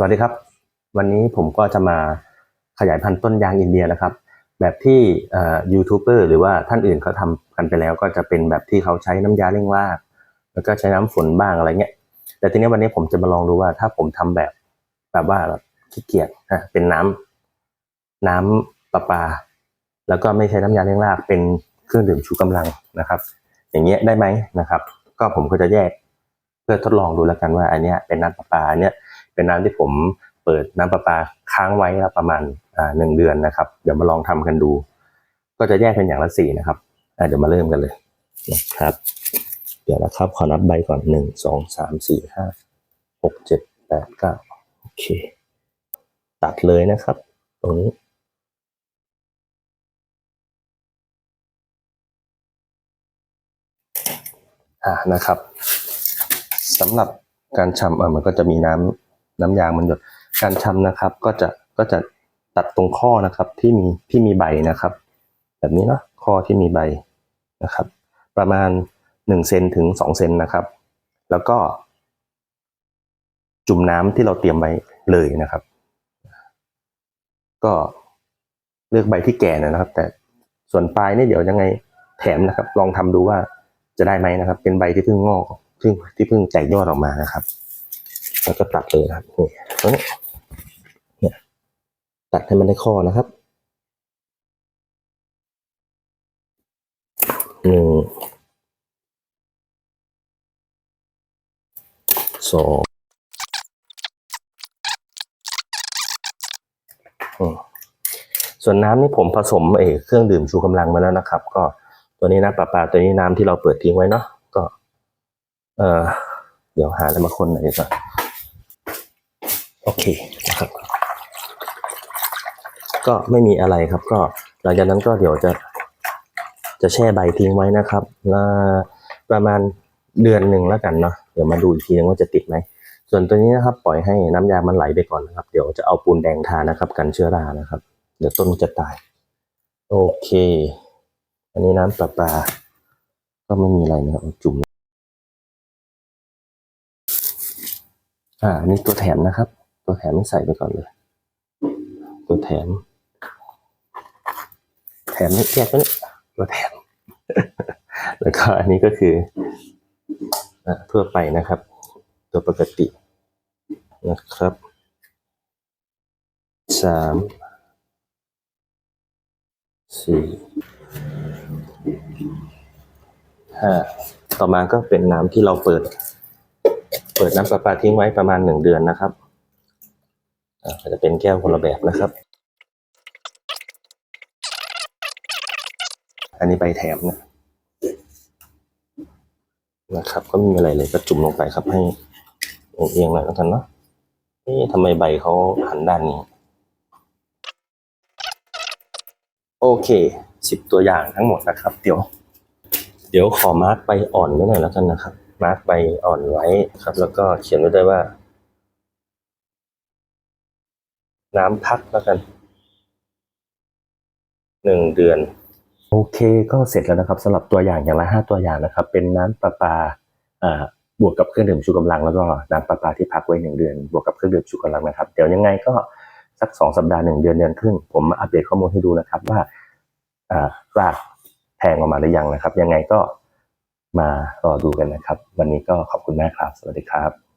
สวัสดีครับ วันนี้ผมก็จะมาขยายพันธุ์ต้นยางอินเดียนะครับ แบบที่ยูทูบเบอร์หรือว่าท่านอื่นเขาทำกันไปแล้ว ก็จะเป็นแบบที่เขาใช้น้ำยาเร่งราก แล้วก็ใช้น้ำฝนบ้างอะไรเงี้ย แต่ทีนี้วันนี้ผมจะมาลองดูว่าถ้าผมทำแบบแบบว่าแบบขี้เกียจอะเป็นน้ำน้ำประปา แล้วก็ไม่ใช้น้ำยาเร่งรากเป็นเครื่องดื่มชูกำลังนะครับ อย่างเงี้ยได้ไหมนะครับ ก็ผมก็จะแยกเพื่อทดลองดูแล้วกันว่าอันเนี้ยเป็นน้ำประปาอันเนี้ย เป็นน้ำที่ผมเปิดน้ำประปาค้างไว้ประมาณอ่าหนึ่งเดือนนะครับ เดี๋ยวมาลองทำกันดู ก็จะแยกเป็นอย่างละสี่นะครับเดี๋ยวมาเริ่มกันเลยนะครับ เดี๋ยวนะครับขอนับใบก่อนหนึ่งสองสามสี่ห้าหกเจ็ดแปดเก้าโอเค ตัดเลยนะครับ ตรงนี้อ่านะครับสำหรับการชำเออมันก็จะมีน้ำ น้ำยางมันหยดการชำนะครับ ก็จะก็จะตัดตรงข้อนะครับที่มีที่มีใบนะครับ แบบนี้เนาะข้อที่มีใบนะครับ ประมาณหนึ่งเซนถึงสองเซนนะครับ แล้วก็ จุ่มน้ำที่เราเตรียมไว้เลยนะครับ ก็เลือกใบที่แก่หนอยนะครับ แต่ส่วนปลายนี่เดี๋ยวยังไงแถมนะครับ ลองทำดูว่าจะได้ไหมนะครับ เป็นใบที่เพิ่งงอกเพิ่งที่เพิ่งแตกยอดออกมานะครับ แล้วก็ตัดเลยครับนี่ตรงนี้เนี่ยตัดให้มันได้ข้อนะครับหนึ่งสองอืมส่วนน้ำนี่ผมผสมเออเครื่องดื่มชูกำลังมาแล้วนะครับ ก็ตัวนี้นะปลาปลาตัวนี้น้ำที่เราเปิดทิ้งไว้เนาะก็ เออเดี๋ยวหาอะไรมาคนหน่อยดีกว่า โอเคนะครับก็ไม่มีอะไรครับ ก็หลังจากนั้นก็เดี๋ยวจะจะแช่ใบทิ้งไว้นะครับแล้วประมาณเดือนหนึ่งแล้วกันเนาะเดี๋ยวมาดูอีกทีนึงว่าจะติดไหมส่วนตัวนี้นะครับ ปล่อยให้น้ำยามันไหลไปก่อนนะครับ เดี๋ยวจะเอาปูนแดงทานะครับ กันเชื้อรานะครับ เดี๋ยวต้นจะตาย โอเค อันนี้น้ำประปา ก็ไม่มีอะไรนะครับจุ่มอ่าอันนี้ตัวแถมนะครับ ตัวแถมไม่ใส่ไปก่อนเลย ตัวแถม แถมแยกกันตัวแถม แล้วก็อันนี้ก็คือทั่วไปนะครับ ตัวปกตินะครับสามสี่ห้าต่อมาก็เป็นน้ำที่เราเปิด เปิดน้ำประปาทิ้งไว้ประมาณหนึ่งเดือนนะครับ อาก็จะเป็นแก้วคนละแบบนะครับ อันนี้ใบแถมนะนะครับ ก็ม่มีอะไรเลยก็จุ่มลงไปครับให้เอียงๆหน่อยแล้วกันเนาะเอ๊ะทำไมใบเขาหันด้านนี้ โอเคสิบตัวอย่างทั้งหมดนะครับ เดี๋ยว เดี๋ยวขอมาร์กใบอ่อนไว้หน่อยแล้วกันนะครับ มาร์กใบอ่อนไว้ครับ แล้วก็เขียนไว้ด้วยว่า น้ำพักแล้วกันหนึ่งเดือน โอเคก็เสร็จแล้วนะครับสำหรับตัวอย่างอย่างละห้าตัวอย่างนะครับ เป็นน้ำประปาอ่าบวกกับเครื่องดื่มชูกำลังแล้วก็น้ำประปาที่พักไว้หนึ่งเดือน บวกกับเครื่องดื่มชูกำลังนะครับเดี๋ยวยังไงก็สักสองสัปดาห์หนึ่งเดือนเดือนครึ่งผมมาอัปเดตข้อมูลให้ดูนะครับว่าอ่ารากแทงออกมาหรือยังนะครับ ยังไงก็มารอดูกันนะครับ วันนี้ก็ขอบคุณมากครับ สวัสดีครับ